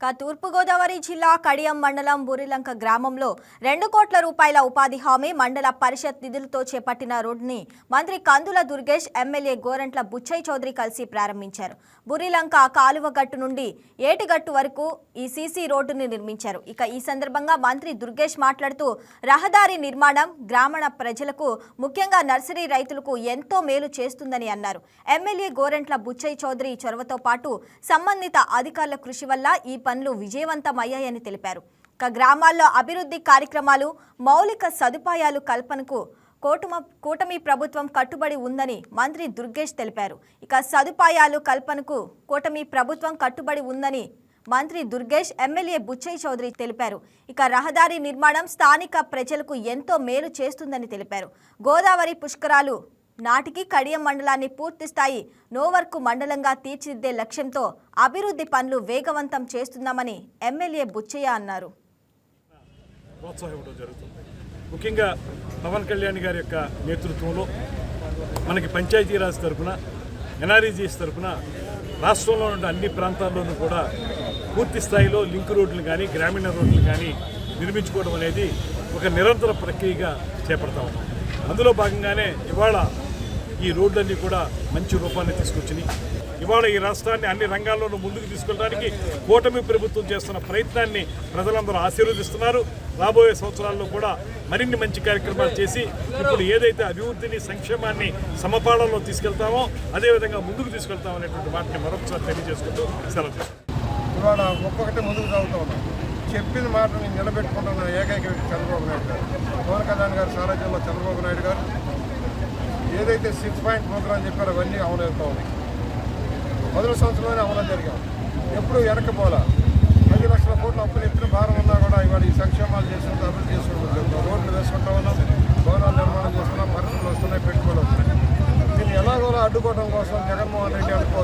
తూర్పుగోదావరి జిల్లా కడియం మండలం బురిలంక గ్రామంలో రెండు కోట్ల రూపాయల ఉపాధి హామీ మండల పరిషత్ నిధులతో చేపట్టిన రోడ్డుని మంత్రి కందుల దుర్గేష్ ఎమ్మెల్యే గోరంట్ల బుచ్చయ్య చౌదరి కలిసి ప్రారంభించారు. బురిలంక కాలువ గట్టు నుండి ఏటిగట్టు వరకు ఈ సీసీ రోడ్డుని నిర్మించారు. ఇక ఈ సందర్భంగా మంత్రి దుర్గేష్ మాట్లాడుతూ రహదారి నిర్మాణం గ్రామీణ ప్రజలకు ముఖ్యంగా నర్సరీ రైతులకు ఎంతో మేలు చేస్తుందని అన్నారు. ఎమ్మెల్యే గోరంట్ల బుచ్చయ్య చౌదరి చొరవతో పాటు సంబంధిత అధికారుల కృషి వల్ల ఈ పనులు విజయవంతమయ్యాయని తెలిపారు. ఇక గ్రామాల్లో అభివృద్ధి కార్యక్రమాలు మౌలిక సదుపాయాలు కల్పనకు కూటమ కూటమి ప్రభుత్వం కట్టుబడి ఉందని మంత్రి దుర్గేష్ తెలిపారు. ఇక సదుపాయాలు కల్పనకు కూటమి ప్రభుత్వం కట్టుబడి ఉందని మంత్రి దుర్గేష్ ఎమ్మెల్యే బుచ్చయ్య చౌదరి తెలిపారు. ఇక రహదారి నిర్మాణం స్థానిక ప్రజలకు ఎంతో మేలు చేస్తుందని తెలిపారు. గోదావరి పుష్కరాలు నాటికి కడియం మండలాన్ని పూర్తి స్థాయి నోవర్కు మండలంగా తీర్చిదిద్దే లక్ష్యంతో అభివృద్ధి పనులు వేగవంతం చేస్తున్నామని ఎమ్మెల్యే బుచ్చయ్య అన్నారు. ముఖ్యంగా పవన్ కళ్యాణ్ గారి యొక్క నేతృత్వంలో మనకి పంచాయతీరాజ్ తరఫున ఎన్ఆర్ఈజీఎస్ తరఫున రాష్ట్రంలో ఉన్న అన్ని ప్రాంతాల్లోనూ కూడా పూర్తి స్థాయిలో లింక్ రోడ్లు కానీ గ్రామీణ రోడ్లు కానీ నిర్మించుకోవడం అనేది ఒక నిరంతర ప్రక్రియగా చేపడతా ఉన్నాం. అందులో భాగంగానే ఇవాళ ఈ రోడ్లన్నీ కూడా మంచి రూపాన్ని తీసుకొచ్చినాయి. ఇవాళ ఈ రాష్ట్రాన్ని అన్ని రంగాల్లోనూ ముందుకు తీసుకెళ్ళడానికి కూటమి ప్రభుత్వం చేస్తున్న ప్రయత్నాన్ని ప్రజలందరూ ఆశీర్వదిస్తున్నారు. రాబోయే సంవత్సరాల్లో కూడా మరిన్ని మంచి కార్యక్రమాలు చేసి ఇప్పుడు ఏదైతే అభివృద్ధిని సంక్షేమాన్ని సమపాళనలో తీసుకెళ్తామో అదేవిధంగా ముందుకు తీసుకెళ్తాం అనేటువంటి మాటని మరొకసారి తెలియజేసుకుంటూ సెలవు ఇవాళ ఒక్కొక్కటి ముందుకు సాగుతూ ఉన్నాం. చెప్పిన మాటని నిలబెట్టుకుంటున్న ఏకైక వ్యక్తి చంద్రబాబు నాయుడు గారు. పవన్ కళ్యాణ్ గారు సారథ్యంలో చంద్రబాబు నాయుడు గారు. ఏదైతే సిక్స్ పాయింట్ ప్రోగ్రాం చెప్పారో అవన్నీ అమలవుతూ ఉన్నాయి. మొదటి సంవత్సరంలోనే అమలు జరిగాం ఎప్పుడు వెనకపోలా పది లక్షల కోట్ల అప్పులు ఎప్పుడు భారం ఉన్నా కూడా ఇవాళ ఈ సంక్షేమాలు చేసుకుంటూ అభివృద్ధి చేసుకుంటూ రోడ్లు వేసుకుంటా ఉన్నాం భవనాలు నిర్మాణం చేస్తున్నాం పరిశ్రమలు వస్తున్నాయి పెట్టుకోవాలి వస్తున్నాయి. దీన్ని ఎలాగోలా అడ్డుకోవడం కోసం జగన్మోహన్ రెడ్డి అనుకో